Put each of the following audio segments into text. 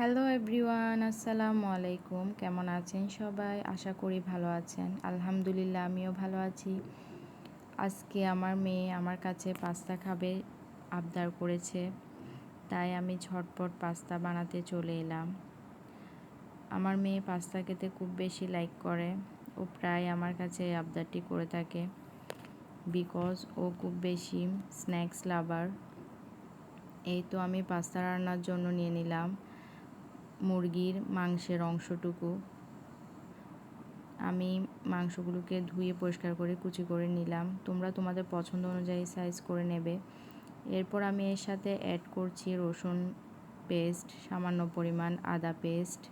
Hello everyone আসসালামু আলাইকুম কেমন আছেন সবাই? আশা করি ভালো আছেন। আলহামদুলিল্লাহ, আমিও ভালো আছি। আজকে আমার মেয়ে আমার কাছে পাস্তা খাবে, আবদার করেছে। তাই আমি ঝটপট পাস্তা বানাতে চলে এলাম। আমার মেয়ে পাস্তা খেতে খুব বেশি লাইক করে। ও প্রায় আমার কাছে আবদারটি করে থাকে। বিকজ ও খুব বেশি স্ন্যাক্স লাভার এই তো আমি পাস্তা রান্নার জন্য নিয়ে নিলাম। মুরগির মাংসের অংশটুকু। আমি মাংসগুলোকে ধুয়ে পরিষ্কার করে, কুচি করে নিলাম। তোমরা তোমাদের পছন্দ অনুযায়ী সাইজ করে নেবে। এরপর আমি এর সাথে অ্যাড করছি রসুন পেস্ট সামান্য পরিমাণ আদা পেস্ট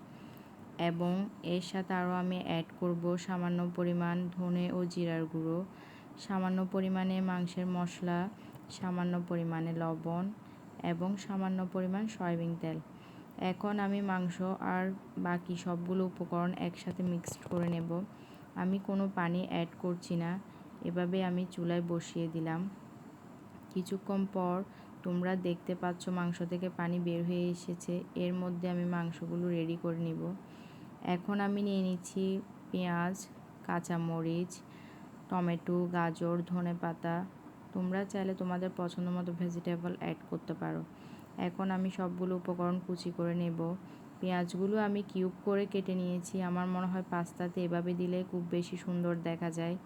এবং এর সাথে আরও আমি অ্যাড করব সামান্য পরিমাণ ধনে ও জিরার গুঁড়ো, সামান্য পরিমাণে মাংসের মশলা, সামান্য পরিমাণে লবণ এবং সামান্য পরিমাণ সয়াবিন তেল। এখন আমি মাংস আর বাকি সবগুলো উপকরণ একসাথে মিক্সড করে নেব। আমি কোনো পানি অ্যাড করছি না। এভাবে আমি চুলায় বসিয়ে দিলাম। কিছুক্ষণ পর তোমরা দেখতে পাচ্ছ মাংস থেকে পানি বের হয়ে এসেছে। এর মধ্যে আমি মাংসগুলো রেডি করে নিব। এখন আমি নিয়ে নিচ্ছি পেঁয়াজ, কাঁচামরিচ, টমেটো, গাজর ধনে পাতা তোমরা চাইলে তোমাদের পছন্দ মতো ভেজিটেবল অ্যাড করতে পারো। এখন আমি সবগুলো উপকরণ কুচি করে নেব। পেঁয়াজগুলো আমি কিউব করে কেটে নিয়েছি। আমার মনে হয় পাস্তাতে এভাবে দিলে খুব বেশি সুন্দর দেখা যায়।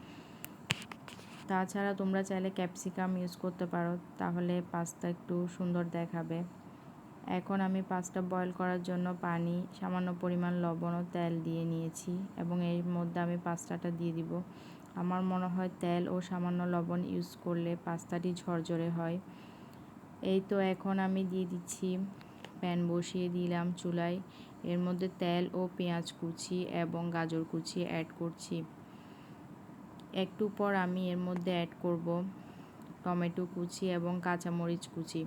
তাছাড়া তোমরা চাইলে ক্যাপসিকাম ইউজ করতে পারো, তাহলে পাস্তা একটু সুন্দর দেখাবে। এখন আমি পাস্তা বয়ল করার জন্য পানি, সামান্য পরিমাণ লবণ ও তেল দিয়ে নিয়েছি এবং এর মধ্যে আমি পাস্তাটা দিয়ে দিব। আমার মনে হয় তেল ও সামান্য লবণ ইউজ করলে পাস্তাটি ঝরঝরে হয়। এই তো এখন আমি দিয়ে দিচ্ছি প্যান বসিয়ে দিলাম চুলায়। এর মধ্যে তেল ও পেঁয়াজ কুচি এবং গাজর কুচি অ্যাড করছি। একটু পর আমি এর মধ্যে অ্যাড করব টমেটো কুচি এবং কাঁচামরিচ কুচি।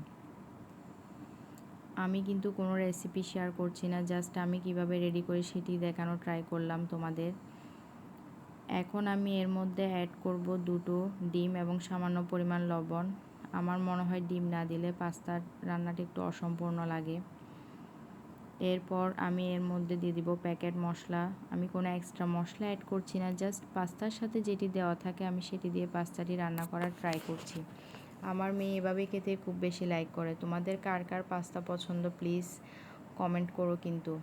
আমি কিন্তু কোনো রেসিপি শেয়ার করছি না জাস্ট আমি কীভাবে রেডি করি সেটি দেখানো ট্রাই করলাম তোমাদের। এখন আমি এর মধ্যে অ্যাড করব দুটো ডিম এবং সামান্য পরিমাণ লবণ। আমার মনে হয় ডিম না দিলে পাস্তার রান্নাটি একটু অসম্পূর্ণ লাগে। এরপর আমি এর মধ্যে দিয়ে দিব প্যাকেট মশলা। আমি কোনো এক্সট্রা মশলা অ্যাড করছি না, জাস্ট পাস্তার সাথে যেটি দেওয়া থাকে আমি সেটি দিয়ে পাস্তাটি রান্না করার ট্রাই করছি। আমার মেয়ে এভাবে খেতে খুব বেশি লাইক করে। তোমাদের কার কার পাস্তা পছন্দ প্লিজ কমেন্ট করো কিন্তু।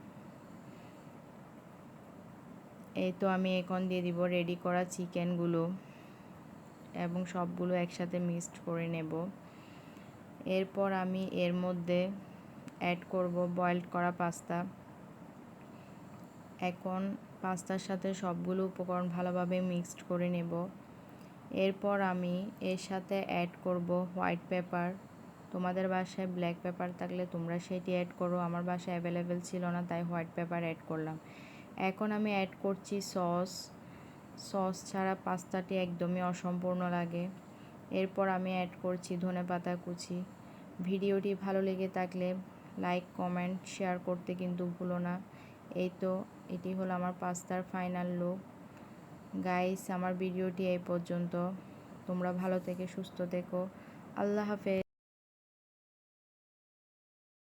এই তো আমি এখন দিয়ে দিব রেডি করা চিকেনগুলো। এবং সবগুলো একসাথে মিক্সড করে নেব। এরপর আমি এর মধ্যে অ্যাড করব বয়েলড করা পাস্তা। এখন পাস্তার সাথে সবগুলো উপকরণ ভালোভাবে মিক্সড করে নেব। এরপর আমি এর সাথে অ্যাড করব হোয়াইট পেপার তোমাদের বাসায় ব্ল্যাক পেপার থাকলে তোমরা সেটি অ্যাড করো। আমার বাসায় অ্যাভেলেবেল ছিল না, তাই হোয়াইট পেপার অ্যাড করলাম। এখন আমি অ্যাড করছি সস সস ছাড়া পাস্তাটি একদমই অসম্পূর্ণ লাগে। এরপর আমি অ্যাড করছি ধনে পাতা কুচি। ভিডিওটি ভালো লেগে থাকলে লাইক কমেন্ট শেয়ার করতে কিন্তু ভুলো না। এই তো, এটি হলো আমার পাস্তার ফাইনাল লুক গাইস আমার ভিডিওটি এই পর্যন্ত। তোমরা ভালো থেকে সুস্থ থেকো। আল্লাহ হাফেজ।